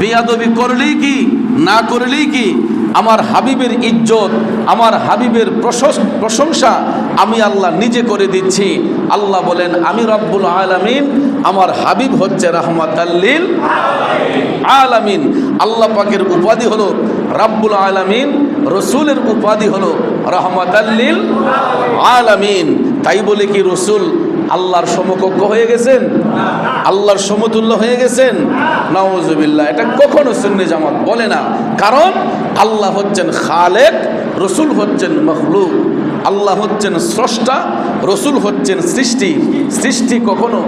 বেয়াদবি করলেই কি, না করলেই কি, আমার হাবিবের ইজ্জত, আমার হাবিবের প্রশস- আমি আল্লাহ নিজে করে দিচ্ছি। আল্লাহ বলেন, আমি রব্বুল আলামিন, আমার হাবিব হচ্ছে রহমাতাল্লিল আলামিন। আল্লাহ পাকের উপাধি হলো রাব্বুল আলামিন, রসুলের উপাধি হলো রহমাতাল্লিল আলামিন। তাই বলে কি রসুল আল্লাহর সমকক্ষ হয়ে গেছেন? আল্লাহর সমতুল্য হয়ে গেছেন? নওয়াজবিল্লাহ এটা কখনো সুন্নি জামাত বলে না। কারণ আল্লাহ হচ্ছেন খালেক, রসুল হচ্ছেন মখলুক। আল্লাহ হচ্ছেন স্রষ্টা, রসুল হচ্ছেন সৃষ্টি। সৃষ্টি কখনো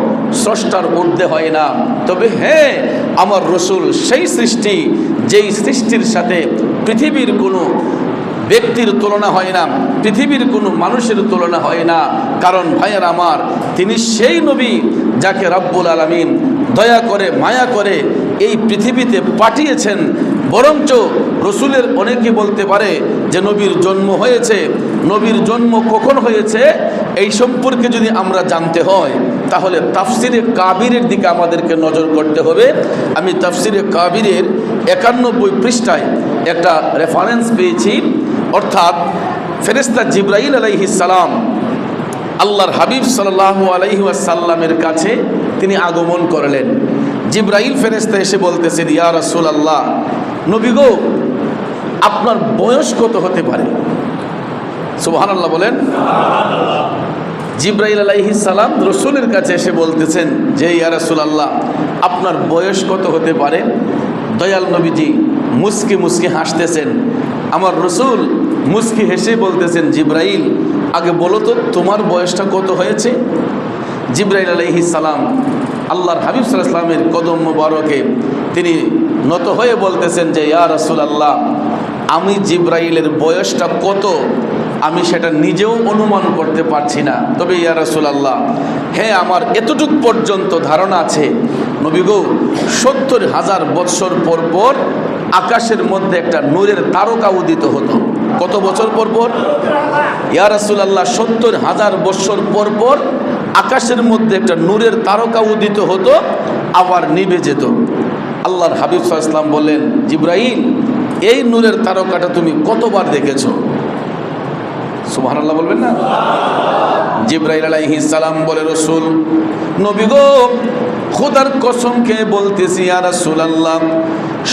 স্রষ্টার ঊর্ধ্বে হয় না। তবে হ্যাঁ আমার রসুল সেই সৃষ্টি, যেই সৃষ্টির সাথে পৃথিবীর কোনো ব্যক্তির তুলনা হয় না, পৃথিবীর কোনো মানুষের তুলনা হয় না। কারণ ভাইয়ের আমার, তিনি সেই নবী যাকে রব্বুল আলমিন দয়া করে, মায়া করে এই পৃথিবীতে পাঠিয়েছেন। বরঞ্চ রসুলের অনেকে বলতে পারে যে নবীর জন্ম হয়েছে। নবীর জন্ম কখন হয়েছে? এই সম্পর্কে যদি আমরা জানতে হয়, তাহলে তাফসিরে কাবিরের দিকে আমাদেরকে নজর করতে হবে। আমি তাফসিরে কাবিরের একানব্বই পৃষ্ঠায় একটা রেফারেন্স পেয়েছি। অর্থাৎ ফেরেস্তা জিব্রাইল সালাম আল্লাহর হাবিব সাল্লাহ আলাইহি ওয়াসাল্লামের কাছে তিনি আগমন করলেন। জিব্রাইল ফেরেস্তা এসে বলতেছেন, ইয়া রাসূল আল্লাহ নবী গো, আপনার বয়স কত হতে পারে? সুবহানাল্লাহ বলেন, জিব্রাইল আলাইহি সালাম রসুলের কাছে এসে বলতেছেন যে, ইয়া রাসূল আল্লাহ আপনার বয়স কত হতে পারে? দয়াল নবীজি মুস্কি মুস্কি হাসতেছেন, আমার রসুল মুস্কি হেসে বলতেছেন, জিব্রাইল, আগে বলো তো তোমার বয়সটা কত হয়েছে? জিব্রাইল আলাইহি সালাম আল্লাহর হাবিব সাল্লামের কদম মুবারকে তিনি নত হয়ে বলতেছেন যে, ইয়া রাসূল আল্লাহ আমি জিব্রাইলের বয়সটা কত? আমি সেটা নিজেও অনুমান করতে পারছি না। তবে, ইয়া রাসূলুল্লাহ হ্যাঁ আমার এতটুক পর্যন্ত ধারণা আছে। নবী গো, সত্তর হাজার বৎসর পর পর আকাশের মধ্যে একটা নূরের তারকা উদিত হতো। কত বছর পর পর? ইয়া রাসুলাল্লাহ, সত্তর হাজার বৎসর পর পর আকাশের মধ্যে একটা নূরের তারকা উদিত হতো, আবার নিবে যেত। আল্লাহর হাবিব সাল্লাম বললেন জিব্রাহিম এই নূরের তারকাটা তুমি কতবার দেখেছ দেখেছ? সুবহানাল্লাহ বলবেন না? জিব্রাইল আলাইহিস সালাম বলে, রসুল, নবী গো, খোদার কসম খেয়ে বলতেছি আর রাসূলুল্লাহ,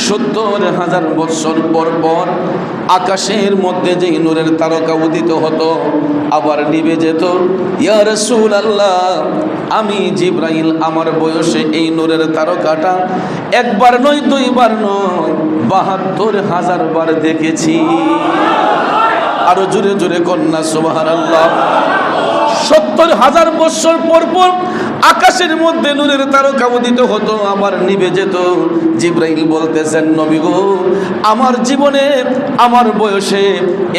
সত্তর হাজার বৎসর পর পর আকাশের মধ্যে যে নূরের তারকা উদিত হতো, আবার নিবে যেত। ইয়া রাসূলুল্লাহ, আমি জিব্রাইল, আমার বয়সে এই নূরের তারকাটা একবার নয়, দুইবার নয়, বাহাত্তর হাজার বার দেখেছি। আরও জোরে জোরে কন্যা সুবাহান আল্লাহ সত্তর হাজার বৎসর পর পর আকাশের মধ্যে নূরের তারকা উদিত হতো আবার নিভে যেত। জিব্রাইল বলতেছেন, নবী গো, আমার জীবনে আমার বয়সে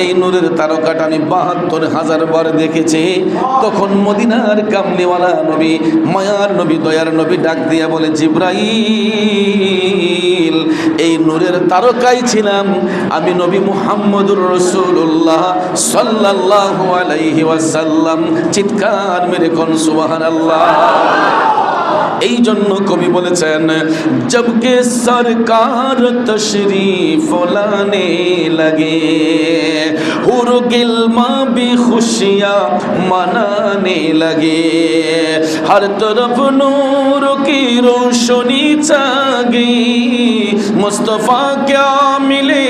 এই নূরের তারকাটা আমি বাহাত্তর হাজার বার দেখেছি। তখন মদিনার কামলিওয়ালা নবী, মায়ার নবী, দয়ার নবী ডাক দিয়া বলে, জিব্রাইল, এই নূরের তারকাই ছিলাম। আমি নবী মুহাম্মদুর রসুল্লাহ সাল্লাল্লাহু আলাইহি ওয়াসাল্লাম। চিৎকার মেরে কোন সুবাহান আল্লাহ এই জন্য কবি বলেছেন জবকে সরকার তশরিফ লানে লাগে, হুর গিল মা বি খুশিয়া মানানে লাগে। হর তরফ নূর কি রোশনি চাগে মুস্তফা ক্যা মিলে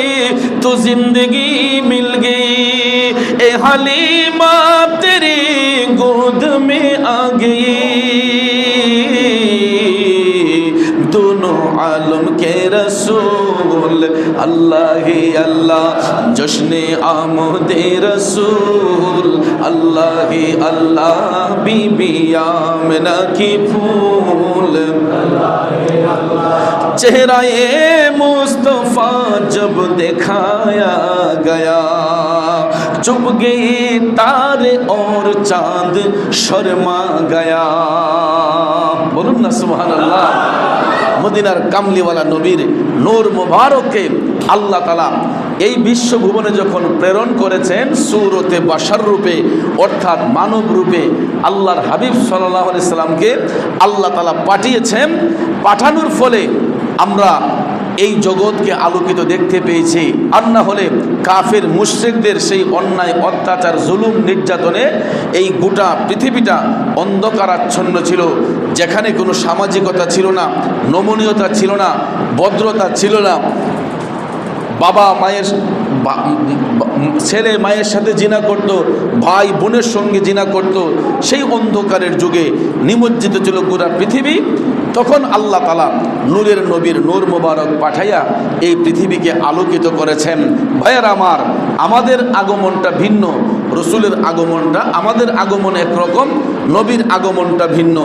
তো জিন্দগি মিল গে, এ হালিমা आ गई दोनों आलम के रसूल अल्लाह ही अल्लाह जश्न आमद रसूल अल्लाह ही अल्लाह बीबी आमना की फूल चेहरा ये मुस्तफ़ा जब दिखाया गया चुप गए तारे और चांद शर्मा गया বলুন না সুবহান আল্লাহ মদিনার কামলিওয়ালা নবীর নূর মুবারককে আল্লাহ তালা এই বিশ্বভুবনে যখন প্রেরণ করেছেন সুরতে বাসার রূপে অর্থাৎ মানব রূপে আল্লাহর হাবিব সাল্লাহ সাল্লামকে আল্লাহ তালা পাঠিয়েছেন পাঠানোর ফলে আমরা এই জগৎকে আলোকিত দেখতে পেয়েছে। আর না হলে কাফের মুশ্রিকদের সেই অন্যায়, অত্যাচার, জুলুম নির্যাতনে এই গোটা পৃথিবীটা অন্ধকারাচ্ছন্ন ছিল। যেখানে কোনো সামাজিকতা ছিল না, নমনীয়তা ছিল না, ভদ্রতা ছিল না। বাবা মায়ের ছেলে মায়ের সাথে জিনা করত, ভাই বোনের সঙ্গে জিনা করত। সেই অন্ধকারের যুগে নিমজ্জিত ছিল গোটা পৃথিবী। তখন আল্লাহ তালা নূরের নবীর নূর মোবারক পাঠাইয়া এই পৃথিবীকে আলোকিত করেছেন। ভাইয়ার আমার, আমাদের আগমনটা ভিন্ন, রসুলের আগমনটা আমাদের আগমন একরকম নবীর আগমনটা ভিন্ন।